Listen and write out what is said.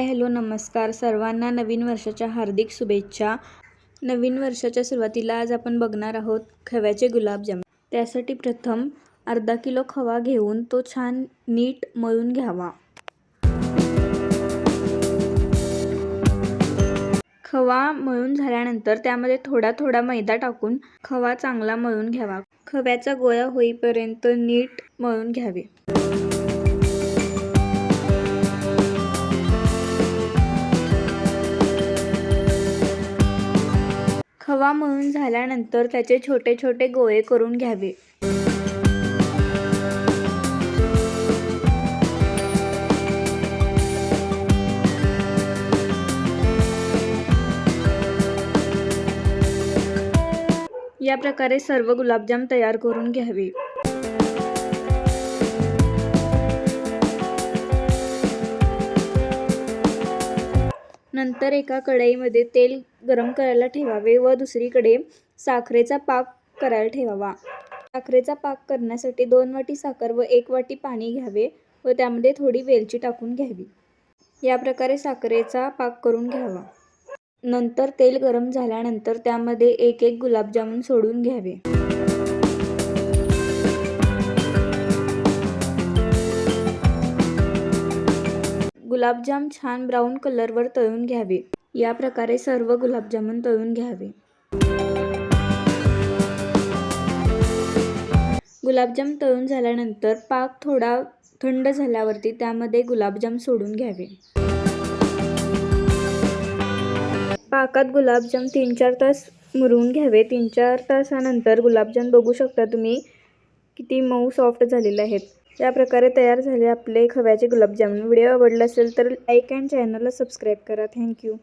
Hi hello नमस्कार. सर्वांना नवीन वर्षाच्या हार्दिक शुभेच्छा. नवीन वर्षाच्या सुरुवातीला आज आपण बघणार आहोत खव्याचे गुलाबजाम त्यासाठी प्रथम अर्धा किलो खवा घेऊन तो छान नीट मळून घ्यावा. खवा मळून झाल्यानंतर त्यामध्ये थोडा थोडा मैदा टाकून खवा चांगला मळून घ्यावा. खव्याचा गोळा होईपर्यंत नीट मळून घ्यावे. रवा मळून झाल्यानंतर त्याचे छोटे छोटे गोळे करून घ्यावे. या प्रकारे सर्व गुलाबजाम तयार करून घ्यावे. नंतर एका कढईमध्ये तेल गरम करायला ठेवावे व दुसरीकडे साखरेचा पाक करायला ठेवावा. साखरेचा पाक करण्यासाठी दोन वाटी साखर व एक वाटी पाणी घ्यावे व त्यामध्ये थोडी वेलची टाकून घ्यावी. या प्रकारे साखरेचा पाक करून घ्यावा. नंतर तेल गरम झाल्यानंतर त्यामध्ये एक एक गुलाबजामुन सोडून घ्यावे. गुलाबजाम छान ब्राऊन कलरवर तळून घ्यावे. या प्रकारे सर्व गुलाबजामुन तळून घ्यावे. गुलाबजाम तळून झाल्यानंतर पाक थोडा थंड झाल्यावरती त्यामध्ये गुलाबजाम सोडून घ्यावे. पाकात गुलाबजाम तीन चार तास मुरवून घ्यावे. तीन चार तासानंतर गुलाबजाम बघू शकता तुम्ही किती मऊ सॉफ्ट झालेले आहेत. या प्रकारे तयार झाले आपले खव्याचे गुलाबजामुन. व्हिडिओ आवडला असेल तर लाईक अँड चॅनलला सबस्क्राईब करा. Thank you